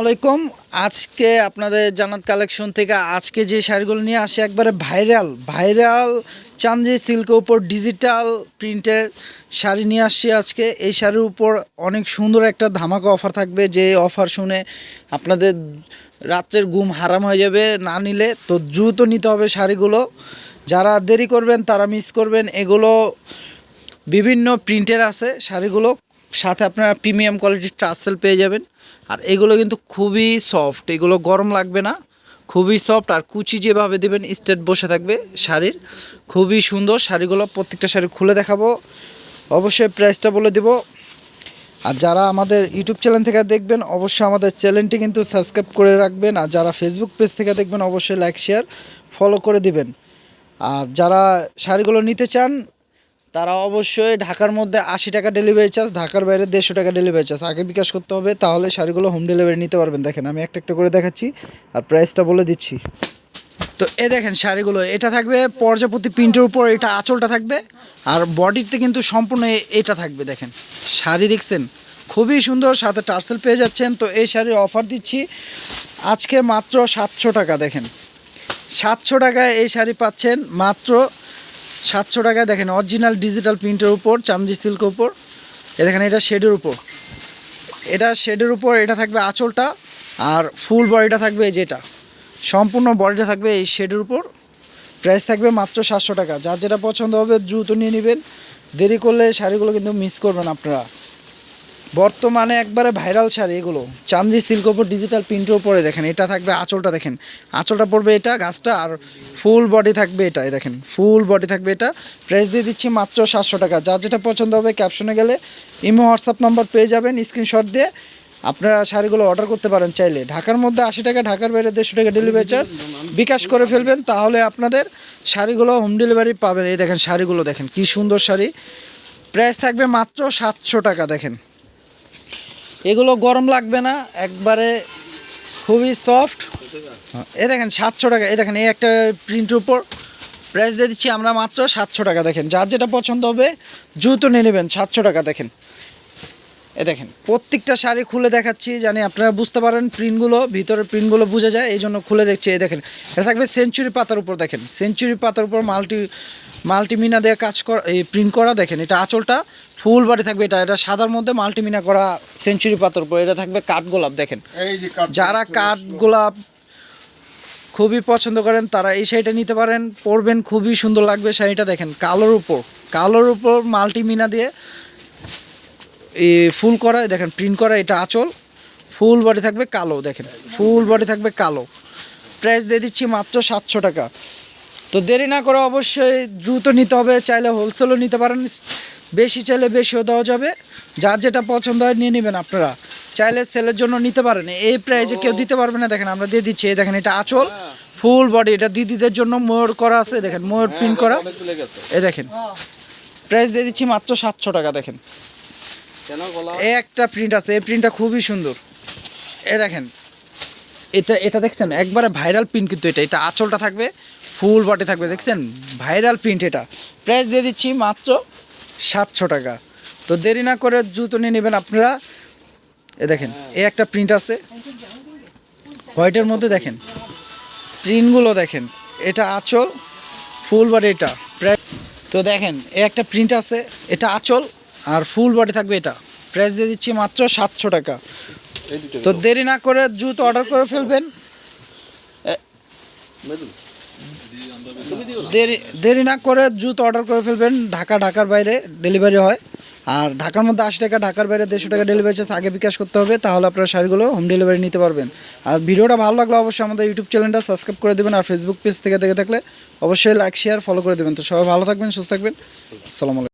আলাইকুম। আজকে আপনাদের জানাত কালেকশন থেকে আজকে যে শাড়িগুলো নিয়ে আসে একবারে ভাইরাল ভাইরাল চান্দি সিল্কের উপর ডিজিটাল প্রিন্টের শাড়ি নিয়ে আসছি আজকে। এই শাড়ির উপর অনেক সুন্দর একটা ধামাকা অফার থাকবে। যে অফার শুনে আপনাদের রাত্রের ঘুম হারাম হয়ে যাবে না নিলে, তো দ্রুত নিতে হবে শাড়িগুলো। যারা দেরি করবেন, তারা মিস করবেন। এগুলো বিভিন্ন প্রিন্টের আছে শাড়িগুলো। সাথে আপনারা প্রিমিয়াম কোয়ালিটির টার্সেল পেয়ে যাবেন। আর এগুলো কিন্তু খুবই সফট, এগুলো গরম লাগবে না, খুবই সফট। আর কুচি যেভাবে দেবেন, স্টেট বসে থাকবে শাড়ির। খুবই সুন্দর শাড়িগুলো, প্রত্যেকটা শাড়ি খুলে দেখাবো। অবশ্যই প্রাইসটা বলে দেবো। আর যারা আমাদের ইউটিউব চ্যানেল থেকে দেখবেন, অবশ্যই আমাদের চ্যানেলটি কিন্তু সাবস্ক্রাইব করে রাখবেন। আর যারা ফেসবুক পেজ থেকে দেখবেন, অবশ্যই লাইক শেয়ার ফলো করে দিবেন। আর যারা শাড়িগুলো নিতে চান তারা অবশ্যই ঢাকার মধ্যে আশি টাকা ডেলিভারি চার্জ ঢাকার বাইরে দেড়শো টাকা ডেলিভারি চার্জ আগে বিকাশ করতে হবে, তাহলে শাড়িগুলো হোম ডেলিভারি নিতে পারবেন। দেখেন, আমি একটা একটা করে দেখাচ্ছি, আর প্রাইসটা বলে দিচ্ছি। তো এ দেখেন শাড়িগুলো, এটা থাকবে পর্যাপতি প্রিন্টের উপর, এটা আঁচলটা থাকবে, আর বডিতে কিন্তু সম্পূর্ণ এটা থাকবে, দেখেন। শাড়ি দেখছেন? খুবই সুন্দর, সাথে টার্সেল পেয়ে যাচ্ছেন। তো এই শাড়ির অফার দিচ্ছি, আজকে মাত্র সাতশো টাকা, দেখেন। সাতশো টাকায় এই শাড়ি পাচ্ছেন মাত্র সাতশো টাকায় দেখেন অরিজিনাল ডিজিটাল প্রিন্টের উপর চামজি সিল্কের উপর। এ দেখেন, এটা শেডের উপর। এটা শেডের উপর, এটা থাকবে আঁচলটা, আর ফুল বডিটা থাকবে যেটা সম্পূর্ণ বডিটা থাকবে এই শেডের উপর। প্রাইস থাকবে মাত্র সাতশো টাকা। যার যেটা পছন্দ হবে, দ্রুত নিয়ে নেবেন। দেরি করলে শাড়িগুলো কিন্তু মিস করবেন আপনারা। বর্তমানে একবারে ভাইরাল শাড়ি এগুলো। চান্দি সিল্ক ওপর ডিজিটাল প্রিন্টের উপরে দেখেন, এটা থাকবে আঁচলটা দেখেন। আঁচলটা পড়বে এটা, গাছটা, আর ফুল বডি থাকবে এটা দেখেন ফুল বডি থাকবে এটা। প্রাইস দিয়ে দিচ্ছি মাত্র সাতশো টাকা। যার যেটা পছন্দ হবে ক্যাপশনে গেলে ইমো, হোয়াটসঅ্যাপ নম্বর পেয়ে যাবেন স্ক্রিনশট দিয়ে আপনারা শাড়িগুলো অর্ডার করতে পারেন চাইলে। ঢাকার মধ্যে আশি টাকা, ঢাকার বাইরে দেড়শো টাকা ডেলিভারি চার্জ বিকাশ করে ফেলবেন, তাহলে আপনাদের শাড়িগুলো হোম ডেলিভারি পাবেন। এই দেখেন, শাড়িগুলো দেখেন, কি সুন্দর শাড়ি। প্রাইস থাকবে মাত্র সাতশো টাকা, দেখেন। এগুলো গরম লাগবে না, একবারে খুবই সফট এ দেখেন, সাতশো টাকা, এ দেখেন, এই একটা প্রিন্টের উপর প্রাইস দিয়ে দিচ্ছি আমরা মাত্র সাতশো টাকা, দেখেন। যার যেটা পছন্দ হবে, দ্রুত নিয়ে নেবেন, সাতশো টাকা, দেখেন। এ দেখেন, প্রত্যেকটা শাড়ি খুলে দেখাচ্ছি, জানি আপনারা বুঝতে পারেন প্রিন্টগুলো ভিতরের প্রিন্টগুলো বোঝা যায় এই জন্য খুলে দেখছি এই দেখেন। এটা থাকবে সেঞ্চুরি পাতার উপর, দেখেন। সেঞ্চুরি পাতার উপর মাল্টি মাল্টিমিনা দিয়ে কাজ করা এই প্রিন্ট করা দেখেন এটা আঁচলটা ফুল বাড়ি থাকবে এটা এটা সাদার মধ্যে মাল্টিমিনা করা সেঞ্চুরি পাতার উপর এটা থাকবে কাঠ গোলাপ দেখেন। যারা কাঠ গোলাপ খুবই পছন্দ করেন তারা এই শাড়িটা নিতে পারেন পরবেন খুবই সুন্দর লাগবে শাড়িটা দেখেন কালোর উপর কালোর উপর মাল্টিমিনা দিয়ে এই ফুল করা দেখেন প্রিন্ট করা এটা আঁচল ফুল বডি থাকবে কালো দেখেন ফুল বডি থাকবে কালো। প্রাইস দিয়ে দিচ্ছি মাত্র সাতশো টাকা। তো দেরি না করে অবশ্যই দ্রুত নিতে হবে চাইলে হোলসেলও নিতে পারেন। বেশি চাইলে বেশিও দেওয়া যাবে। যার যেটা পছন্দ হয় নিয়ে নেবেন আপনারা। চাইলে সেলের জন্য নিতে পারেন। এই প্রাইজে কেউ দিতে পারবে না। দেখেন আমরা দিয়ে দিচ্ছি। এই দেখেন এটা আঁচল। ফুল বডি এটা দিদিদের জন্য ময়ূর করা আছে। দেখেন ময়ূর প্রিন্ট করা। এই দেখেন। প্রাইস দিয়ে দিচ্ছি মাত্র সাতশো টাকা দেখেন। এই একটা প্রিন্ট আছে। এই প্রিন্টটা খুবই সুন্দর। এ দেখেন। এটা এটা দেখছেন? একবারে ভাইরাল প্রিন্ট কিন্তু এটা। এটা আঁচলটা থাকবে। ফুল বডি থাকবে দেখছেন? ভাইরাল প্রিন্ট এটা। প্রাইস দিয়ে দিচ্ছি মাত্র সাতশো টাকা। তো দেরি না করে জুতো নিয়ে নেবেন আপনারা। এ দেখেন এ একটা প্রিন্ট আছে। হোয়াইটের মধ্যে দেখেন প্রিন্টগুলো দেখেন এটা আঁচল ফুল বডি এটা। প্রায় তো দেখেন এ একটা প্রিন্ট আছে এটা আঁচল আর ফুল বডি থাকবে এটা। প্রাইস দিয়ে দিচ্ছি মাত্র সাতশো টাকা। তো দেরি না করে জুতো অর্ডার করে ফেলবেন। দেরি দেরি না করে জুতো অর্ডার করে ফেলবেন। ঢাকা, ঢাকার বাইরে ডেলিভারি হয়। আর ঢাকার মধ্যে আশি টাকা, ঢাকার বাইরে দেড়শো টাকা ডেলিভারি চার্জ আগে বিকাশ করতে হবে, তাহলে আপনারা শাড়িগুলো হোম ডেলিভারি নিতে পারবেন। আর ভিডিওটা ভালো লাগলে অবশ্যই আমাদের ইউটিউব চ্যানেলটা সাবস্ক্রাইব করে দেবেন, আর ফেসবুক পেজ থেকে দেখে থাকলে অবশ্যই লাইক শেয়ার ফলো করে দেবেন। তো সবাই ভালো থাকবেন, সুস্থ থাকবেন। আসসালামু